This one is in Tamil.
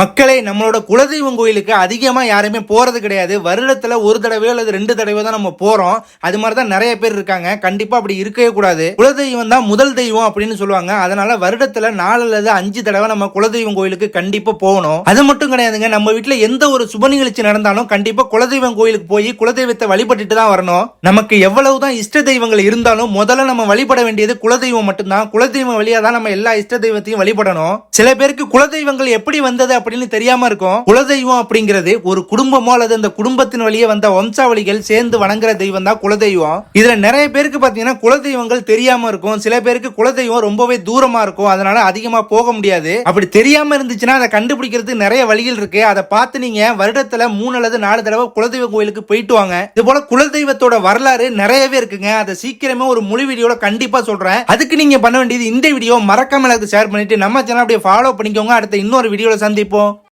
மக்களே நம்மளோட குலதெய்வம் கோயிலுக்கு அதிகமாக யாருமே போகிறது கிடையாது. வருடத்தில் ஒரு தடவையோ அல்லது ரெண்டு தடவையோ தான் நம்ம போகிறோம் அது மாதிரி தான் நிறைய பேர் இருக்காங்க. கண்டிப்பாக அப்படி இருக்கவே கூடாது. குலதெய்வம் தான் முதல் தெய்வம் அப்படின்னு சொல்லுவாங்க. அதனால வருடத்தில் நாலு அல்லது அஞ்சு தடவை நம்ம குலதெய்வம் கோயிலுக்கு கண்டிப்பாக போகணும். அது மட்டும் கிடையாதுங்க. நம்ம வீட்டில் எந்த ஒரு சுப நிகழ்ச்சி நடந்தாலும் கண்டிப்பாக குலதெய்வம் கோயிலுக்கு போய் குலதெய்வத்தை வழிபட்டுட்டு தான் வரணும். நமக்கு எவ்வளவு தான் இஷ்ட தெய்வங்கள் இருந்தாலும் முதல்ல நம்ம வழிபட வேண்டியது குலதெய்வம் மட்டும்தான். குலதெய்வம் வழியாக தான் நம்ம எல்லா இஷ்ட தெய்வத்தையும் வழிபடணும். சில பேருக்கு குலதெய்வங்கள் எப்படி வந்தது அப்படின்னு தெரியாம இருக்கும். குலதெய்வம் அப்படிங்கிறது ஒரு குடும்பமோ அல்லது அந்த குடும்பத்தின் வழியே வந்த வம்சாவளிகள் சேர்ந்து வணங்குற தெய்வம் தான் குலதெய்வம். இதுல நிறைய பேருக்கு பாத்தீங்கன்னா குலதெய்வங்கள் தெரியாம இருக்கும். சில பேருக்கு குலதெய்வம் ரொம்பவே தூரமா இருக்கும். அதனால அதிகமா போக முடியாது. அப்படி தெரியாம இருந்துச்சுன்னா அதை கண்டுபிடிக்கிறதுக்கு நிறைய வழிகள் இருக்கு. அதை பார்த்து நீங்க வருடத்துல மூணு அல்லது நாலு தடவை குலதெய்வ கோயிலுக்கு போயிட்டு வாங்க. இது போல குலதெய்வத்தோட வரலாறு நிறையவே இருக்குங்க. அதை சீக்கிரமே ஒரு முழு வீடியோல கண்டிப்பா சொல்றேன். அதுக்கு நீங்க பண்ண வேண்டியது இந்த வீடியோ. மறக்காம எனக்கு ஷேர் பண்ணிட்டு நம்ம சேனல் அப்படியே ஃபாலோ பண்ணிக்கோங்க. அடுத்த இன்னொரு வீடியோல சந்திப்போம். 이뻐.